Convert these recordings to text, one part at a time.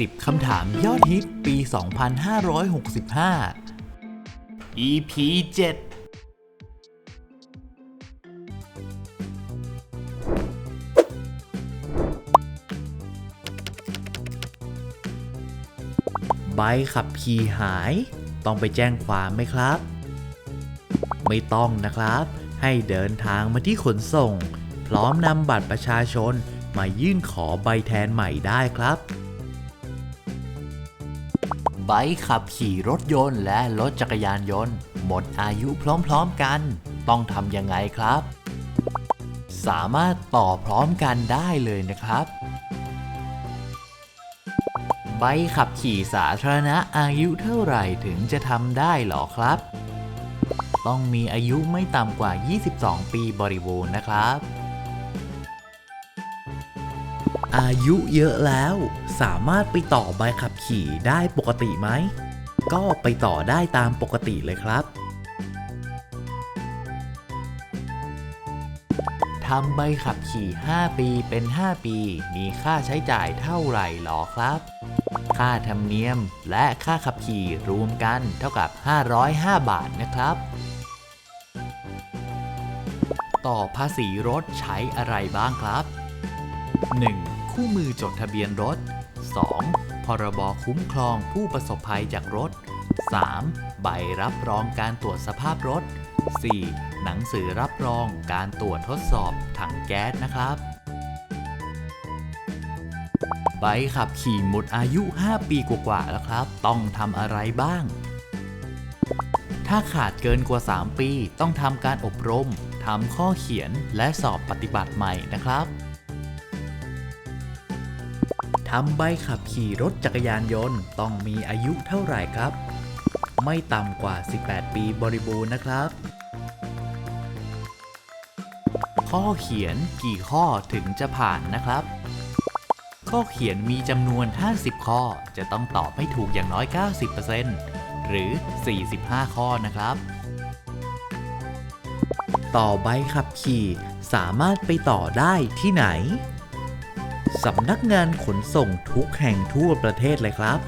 10 คำถามยอดฮิตปี 2565 EP 7 ใบขับขี่หาย ต้องไปแจ้งความไหมครับ ไม่ต้องนะครับ ให้เดินทางมาที่ขนส่ง พร้อมนำบัตรประชาชนมายื่นขอใบแทนใหม่ได้ครับ ใบขับขี่รถยนต์และรถจักรยานยนต์ หมดอายุพร้อมๆกัน ต้องทำยังไงครับ สามารถต่อพร้อมกันได้เลยนะครับใบขับขี่สาธารณะอายุเท่าไหร่ถึงจะทำได้หรอครับ ต้องมีอายุไม่ต่ำกว่า 22 ปีบริบูรณ์นะครับ อายุเยอะแล้ว สามารถไปต่อใบขับขี่ได้ปกติไหม ก็ไปต่อได้ตามปกติเลยครับทำใบขับขี่ 5 ปีเป็น 5 ปี มีค่าใช้จ่ายเท่าไหร่หรอครับ ค่าธรรมเนียมและค่าขับขี่รวมกันเท่ากับ 505 บาทนะครับ ต่อภาษีรถใช้อะไรบ้างครับ 1. คู่มือจดทะเบียนรถ 2. พรบคุ้มครองผู้ประสบภัยจากรถ 3. ใบรับรองการตรวจสภาพรถ 4. หนังสือรับรองการตรวจทดสอบถังแก๊สนะครับ ใบขับขี่หมดอายุ 5 ปีกว่าๆแล้วครับ ต้องทำอะไรบ้าง ถ้าขาดเกินกว่า 3 ปี ต้องทำการอบรมทำข้อเขียนและสอบปฏิบัติใหม่นะครับ ทำใบขับขี่รถจักรยานยนต์ต้องมีอายุเท่าไหร่ครับ ไม่ต่ำกว่า 18 ปีบริบูรณ์นะครับ ข้อเขียนกี่ข้อถึงจะผ่านนะครับ ข้อเขียนมีจำนวน 50 ข้อจะต้องตอบให้ถูกอย่างน้อย 90%หรือ 45 ข้อนะครับ ต่อใบขับขี่สามารถไปต่อได้ที่ไหน สำนักงานขนส่งทุกแห่งทั่วประเทศเลยครับ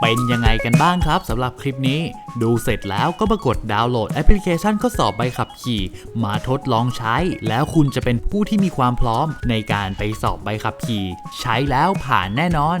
เป็นยังไงกันบ้างครับสำหรับคลิปนี้ ดูเสร็จแล้วก็มากดดาวน์โหลดแอปพลิเคชันข้อสอบใบขับขี่ มาทดลองใช้ แล้วคุณจะเป็นผู้ที่มีความพร้อมในการไปสอบใบขับขี่ ใช้แล้วผ่านแน่นอน